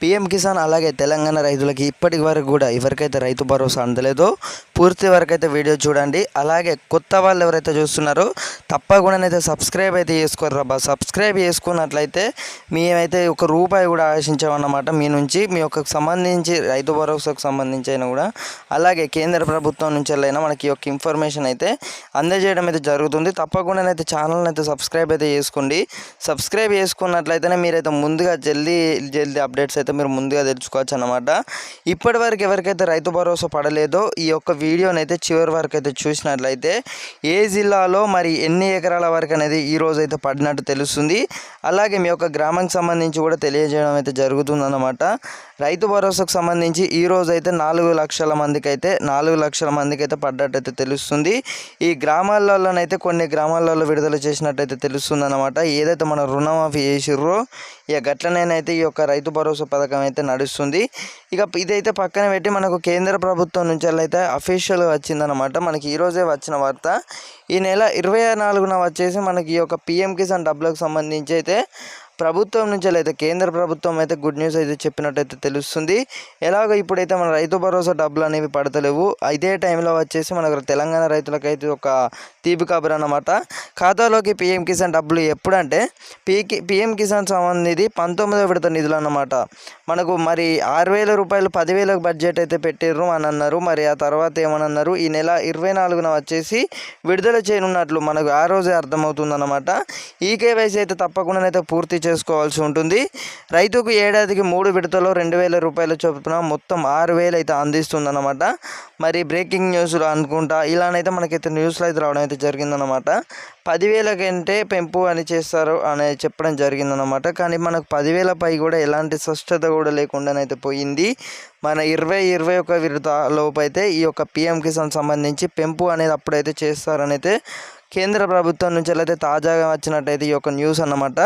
PM Kisan అలాగే తెలంగాణ రైతులకి ఇప్పటి వరకు కూడా ఎవరికైతే రైతు భరోసా అందలేదో పూర్తి వరకు అయితే వీడియో చూడండి. అలాగే కొత్త వాళ్ళు ఎవరైతే చూస్తున్నారో తప్పకుండానైతే సబ్స్క్రైబ్ అయితే చేసుకోర్రబ్బా సబ్స్క్రైబ్ చేసుకున్నట్లయితే మేమైతే ఒక రూపాయి కూడా ఆశించామన్నమాట మీ నుంచి మీ యొక్క సంబంధించి రైతు భరోసాకు సంబంధించి అయినా కూడా. అలాగే కేంద్ర ప్రభుత్వం నుంచి అయినా మనకి యొక్క ఇన్ఫర్మేషన్ అయితే అందజేయడం అయితే జరుగుతుంది. తప్పకుండానైతే ఛానల్ని అయితే సబ్స్క్రైబ్ అయితే చేసుకోండి. సబ్స్క్రైబ్ చేసుకున్నట్లయితేనే మీరైతే ముందుగా జల్దీ జల్దీ అప్డేట్స్ అయితే మీరు ముందుగా తెలుసుకోవచ్చు అనమాట ఇప్పటివరకు ఎవరికైతే రైతు భరోసా పడలేదో ఈ యొక్క వీడియోని అయితే చివరి వరకు అయితే చూసినట్లయితే ఏ జిల్లాలో మరి ఎన్ని ఎకరాల వరకు అనేది ఈ రోజు అయితే పడినట్టు తెలుస్తుంది. అలాగే మీ యొక్క గ్రామానికి సంబంధించి కూడా తెలియజేయడం అయితే జరుగుతుందన్నమాట. రైతు భరోసాకు సంబంధించి ఈ రోజు అయితే నాలుగు లక్షల మందికి అయితే నాలుగు లక్షల మందికి అయితే పడ్డట్టయితే తెలుస్తుంది. ఈ గ్రామాలలోనైతే కొన్ని గ్రామాలలో విడుదల చేసినట్టయితే తెలుస్తుంది అనమాట ఏదైతే మన రుణమాఫీ చేసిర్రో ఇక గట్లనేనైతే ఈ యొక్క రైతు భరోసా పథకం అయితే నడుస్తుంది. ఇక ఇదైతే పక్కన పెట్టి మనకు కేంద్ర ప్రభుత్వం నుంచి అయితే అఫీషియల్గా వచ్చిందనమాట మనకి ఈరోజే వచ్చిన వార్త. ఈ నెల ఇరవై నాలుగున వచ్చేసి మనకి ఈ యొక్క పిఎం కిసాన్ డబ్బులకు సంబంధించి అయితే ప్రభుత్వం నుంచి అయితే కేంద్ర ప్రభుత్వం అయితే గుడ్ న్యూస్ అయితే చెప్పినట్టయితే తెలుస్తుంది. ఎలాగో ఇప్పుడైతే మన రైతు భరోసా డబ్బులు అనేవి పడతలేవు. ఇదే టైంలో వచ్చేసి మనకు తెలంగాణ రైతులకైతే ఒక తీపి కబురు అన్నమాట. ఖాతాలోకి పిఎం కిసాన్ డబ్బులు ఎప్పుడంటే పీకి పిఎం కిసాన్ సంబంధించి పంతొమ్మిదో విడత నిధులు అన్నమాట. మనకు మరి ఆరు వేల రూపాయలు పదివేలకు బడ్జెట్ అయితే పెట్టిర్రు అని అన్నారు. మరి ఆ తర్వాత ఏమనన్నారు ఈ నెల ఇరవై నాలుగున వచ్చేసి విడుదల చేయనున్నట్లు మనకు ఆ రోజే అర్థమవుతుంది ఈ కేవైసీ అయితే తప్పకుండా అయితే పూర్తి చేసుకోవాల్సి ఉంటుంది. రైతుకు ఏడాదికి మూడు విడతలో రెండు వేల రూపాయల చొప్పున మొత్తం ఆరు వేలు అయితే అందిస్తుందన్నమాట. మరి బ్రేకింగ్ న్యూస్లో అనుకుంటా ఇలానైతే మనకైతే న్యూస్లో అయితే రావడం అయితే జరిగిందనమాట పదివేల కంటే పెంపు అని చేస్తారు అని చెప్పడం జరిగిందన్నమాట. కానీ మనకు పదివేల పై కూడా ఎలాంటి స్పష్టత కూడా లేకుండానైతే పోయింది. మన ఇరవై ఇరవై ఒక విడత లోపు అయితే ఈ యొక్క పిఎం కిసాన్ సంబంధించి పెంపు అనేది అప్పుడైతే చేస్తారని అయితే కేంద్ర ప్రభుత్వం నుంచి అయితే తాజాగా వచ్చినట్టయితే ఈ యొక్క న్యూస్ అన్నమాట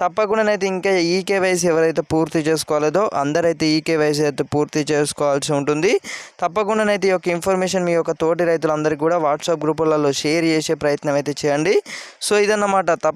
తప్పకుండానైతే ఇంకా ఈ కేవైసీ ఎవరైతే పూర్తి చేసుకోలేదో అందరైతే ఈ కేవైసీ అయితే పూర్తి చేసుకోవాల్సి ఉంటుంది. తప్పకుండానైతే ఈ యొక్క ఇన్ఫర్మేషన్ మీ యొక్క తోటి రైతులందరికీ కూడా వాట్సాప్ గ్రూపులలో షేర్ చేసే ప్రయత్నం అయితే చేయండి. సో ఇదన్నమాట. తప్ప